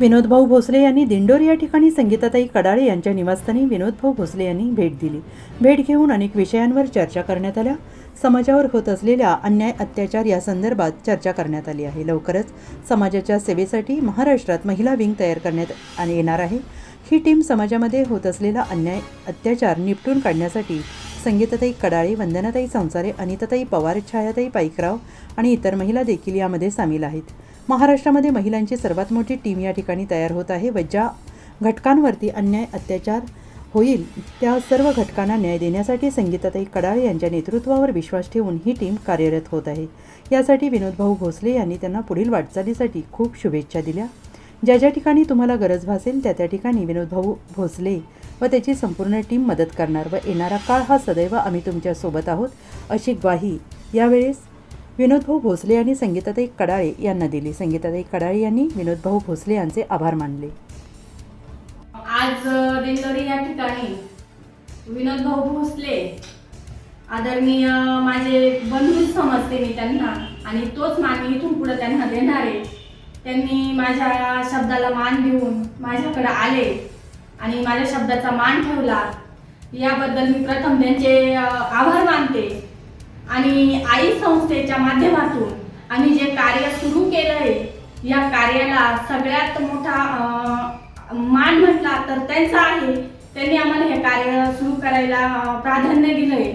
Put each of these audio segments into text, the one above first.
विनोदभाऊ भोसले यांनी दिंडोर या ठिकाणी संगीताताई कडाळे यांच्या निवासस्थानी विनोदभाऊ भोसले यांनी भेट दिली. भेट घेऊन अनेक विषयांवर चर्चा करण्यात आल्या. समाजावर होत असलेल्या अन्याय अत्याचार या संदर्भात चर्चा करण्यात आली आहे. लवकरच समाजाच्या सेवेसाठी महाराष्ट्रात महिला विंग तयार करण्यात येणार आहे. ही टीम समाजामध्ये होत असलेला अन्याय अत्याचार निपटून काढण्यासाठी संगीताताई कडाळे वंदनाताई संसारे अनिताताई पवार छायाताई पाईकराव आणि इतर महिला देखील यामध्ये सामील आहेत. महाराष्ट्रामध्ये महिलांची सर्वात मोठी टीम या ठिकाणी तयार होत आहे. व ज्या घटकांवरती अन्याय अत्याचार होईल त्या सर्व घटकांना न्याय देण्यासाठी संगीताताई कडाळ यांच्या नेतृत्वावर विश्वास ठेवून ही टीम कार्यरत होत आहे. यासाठी विनोदभाऊ भोसले यांनी त्यांना पुढील वाटचालीसाठी खूप शुभेच्छा दिल्या. ज्या ज्या ठिकाणी तुम्हाला गरज भासेल त्या त्या ठिकाणी विनोदभाऊ भोसले व त्याची संपूर्ण टीम मदत करणार व येणारा काळ हा सदैव आम्ही तुमच्यासोबत आहोत. अशी ग्वाही यावेळेस विनोदभाऊ भोसले यांनी संगीताताई कडाळे यांना दिली. संगीताताई कडाळे यांनी विनोदभाऊ भोसले यांचे आभार मानले. आज अ, दिंडोरी या ठिकाणी विनोद भाऊ भोसले आदरणीय माझे बंधू समजते मी त्यांना आणि तोच मान इथून पुढे त्यांना देणार आहे. त्यांनी माझ्या शब्दाला मान देऊन माझ्याकडे आले आणि माझ्या शब्दाचा मान ठेवला. याबद्दल मी प्रथम त्यांचे आभार मानते. आणि आई संस्थेच्या माध्यमातून आम्ही जे कार्य सुरू केलं आहे या कार्याला सगळ्यात मोठा मान म्हटला तर त्यांचा आहे. त्यांनी आम्हाला हे कार्य सुरू करायला प्राधान्य प्राधान्य दिलंय.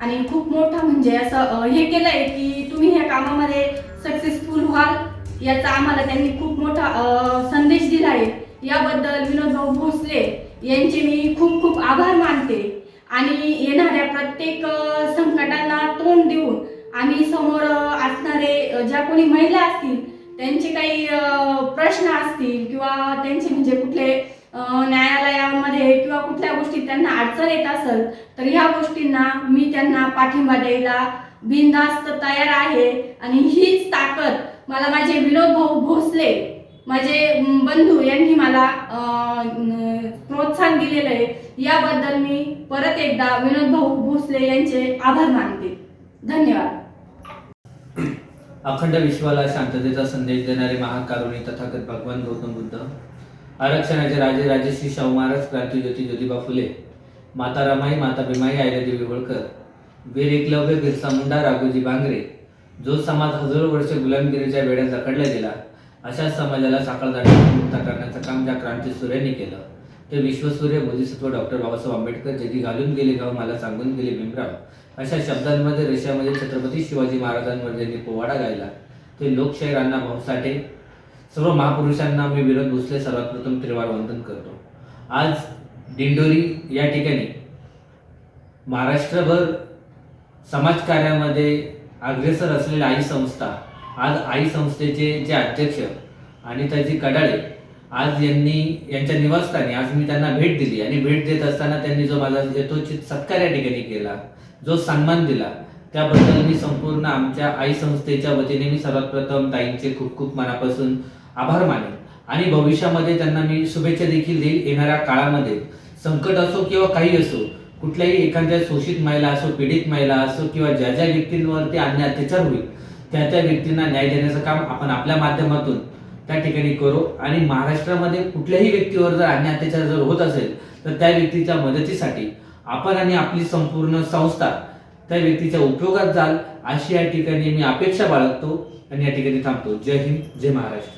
आणि खूप मोठं म्हणजे असं हे हे केलंय की तुम्ही ह्या कामामध्ये सक्सेसफुल व्हाल याचा आम्हाला त्यांनी खूप मोठा संदेश संदेश दिलाय. याबद्दल विनोद भाऊ भोसले यांचे मी खूप खूप आभार मानते. आणि येणाऱ्या प्रत्येक तोंड देऊन आम्ही समोर असणारे ज्या कोणी महिला असतील त्यांचे काही प्रश्न असतील किंवा त्यांचे म्हणजे कुठले न्यायालयामध्ये किंवा कुठल्या गोष्टीत त्यांना अडचण येत असेल तर ह्या गोष्टींना मी त्यांना पाठिंबा द्यायला बिनधास्त तयार आहे. आणि हीच ताकद मला माझे विनोद भाऊ भोसले माझे बंधू यांनी मला प्रोत्साहन दिलेलं आहे. याबद्दल मी परत एकदा विनोद भाऊ भोसले यांचे आभार मानते. धन्यवाद. अखंड विश्वाला शांततेचा संदेश देणारे महाकारुणी तथागत भगवान गौतम बुद्ध आरक्षणाचे राजे राजश्री शाहू महाराज क्रांतीज्योती ज्योतिबा फुले माता रमाई माता भीमाई अहिल्यादेवी होळकर वीर एकलव्य बिरसा मुंडा राघोजी बांगरे जो समाज हजारो वर्ष गुलामगिरीच्या वेळात जखडला गेला अशा समाजाला साखळ मुक्त करण्याचं काम ज्या क्रांती सूर्यांनी केलं ते विश्वसूर्य बोधिसत्व डॉक्टर बाबासाहेब आंबेडकर ज्यांनी घालून गेले गाव मला सांगून गेले भीमराव अशा शब्दांमध्ये रशियामध्ये छत्रपती शिवाजी महाराजांवर ज्यांनी पोवाडा गायला ते लोकशाहीर अण्णा भाऊ साठे सर्व महापुरुषांना मी विनोद भोसले सर्वात प्रथम त्रिवार वंदन करतो. आज दिंडोरी या ठिकाणी महाराष्ट्रभर समाजकार्यामध्ये अग्रेसर असलेल्या आई संस्था आज आई संस्थेचे जे अध्यक्ष आणि त्याची कडाळे आज यांनी यांच्या निवासस्थानी आज मी त्यांना भेट दिली आणि भेट देत असताना त्यांनी जो माझा यथोचित सत्कार या ठिकाणी केला जो सन्मान दिला त्याबद्दल मी संपूर्ण आमच्या आई संस्थेच्या वतीने मी सर्वात प्रथम ताईंचे खूप खूप मनापासून आभार मानेन. आणि भविष्यामध्ये त्यांना मी शुभेच्छा देखील देईल येणाऱ्या काळामध्ये. संकट असो किंवा काही असो कुठल्याही एखाद्या शोषित महिला असो पीडित महिला असो किंवा ज्या ज्या व्यक्तींवरती अन्याय अत्याचार होईल त्या त्या व्यक्तींना न्याय देण्याचं काम आपण आपल्या माध्यमातून त्या ठिकाणी करू. आणि महाराष्ट्रामध्ये कुठल्याही व्यक्तीवर जर अन्याय अत्याचार जर होत असेल तर त्या व्यक्तीच्या मदतीसाठी आपण आणि आपली संपूर्ण संस्था त्या व्यक्तीच्या उपयोगात जाल. अशी या ठिकाणी मी अपेक्षा बाळगतो आणि या ठिकाणी थांबतो. जय हिंद जय महाराष्ट्र.